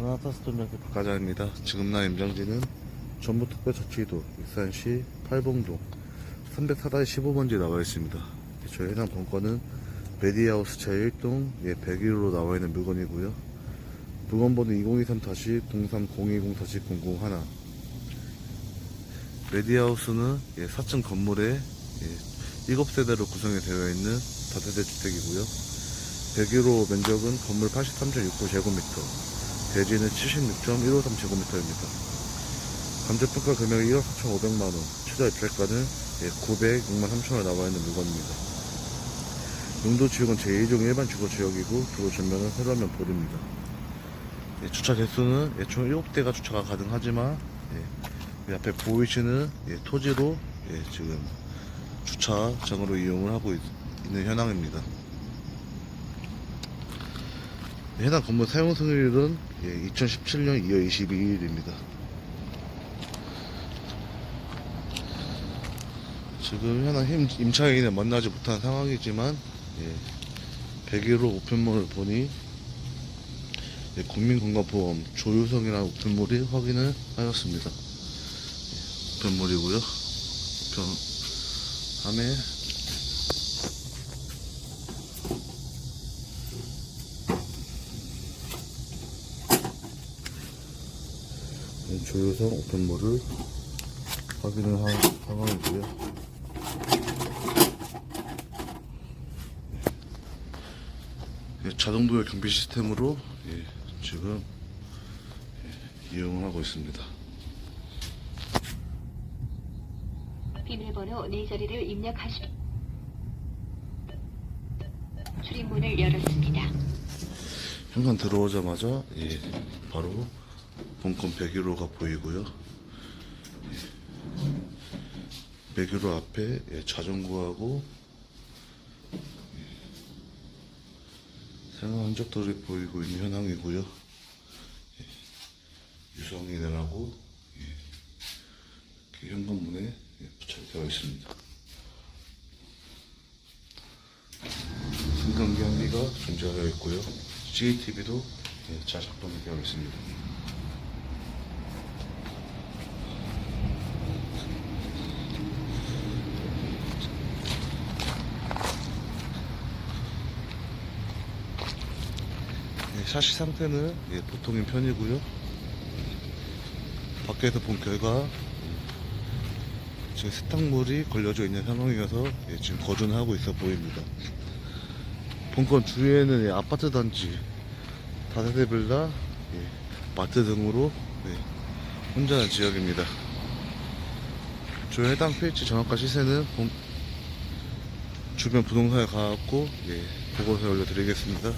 아나타스톤역의 박과장입니다. 지금 나 임장지는 전북특별자치도 익산시 팔봉동 304-15번지에 나와 있습니다. 저희 해당 본건은 메디하우스 제1동 예, 101호로 나와 있는 물건이고요. 물건번호 2023-03-020-0001 메디하우스는 예, 4층 건물에 예, 7세대로 구성이 되어 있는 다세대 주택이고요. 101호 면적은 건물 83.69제곱미터, 대지는 76.153제곱미터입니다. 감정평가 금액이 1억 4,500만원, 최저 입찰가는 906만 3천원 나와 있는 물건입니다. 용도 지역은 제2종 일반 주거 지역이고, 주거 전면은 세로면 보입니다. 예, 주차 개수는 예, 총 7대가 주차가 가능하지만, 예, 이 앞에 보이시는 예, 토지로 예, 지금 주차장으로 이용을 하고 있, 있는 현황입니다. 해당 건물 사용 승인일은 2017년 2월 22일입니다. 지금 현황 힘- 임차인은 만나지 못한 상황이지만 예, 101호 우편물을 보니 예, 국민건강보험 조유성이라는 우편물이 확인을 하였습니다. 예, 우편물이고요. 우편 함에 조효성 오픈몰을 확인을 한 상황이고요. 예, 자동 도어 경비 시스템으로 예, 지금 예, 이용을 하고 있습니다. 비밀번호 네 자리를 입력하시. 출입문을 열었습니다. 현관 들어오자마자 예, 바로 본건 101호가 보이고요. 예, 101호 앞에 예, 자전거하고 예, 생활 흔적들이 보이고 있는 현황이고요. 예, 예, 이렇게 현관문에 예, 부착되어 있습니다. 승강기 한비가 존재하여 있고요. CCTV도 잘 작동이 되어 있습니다. 예, 샤시 상태는 예, 보통인 편이고요. 밖에서 본 결과 지금 세탁물이 걸려져 있는 상황이어서 예, 지금 거주는 하고 있어 보입니다. 본건 주위에는 예, 아파트 단지, 다세대 빌라, 예, 마트 등으로 예, 혼자는 지역입니다. 주 해당 페이지 정확한 시세는 본- 주변 부동산에 가갖고 예, 보고서 올려드리겠습니다.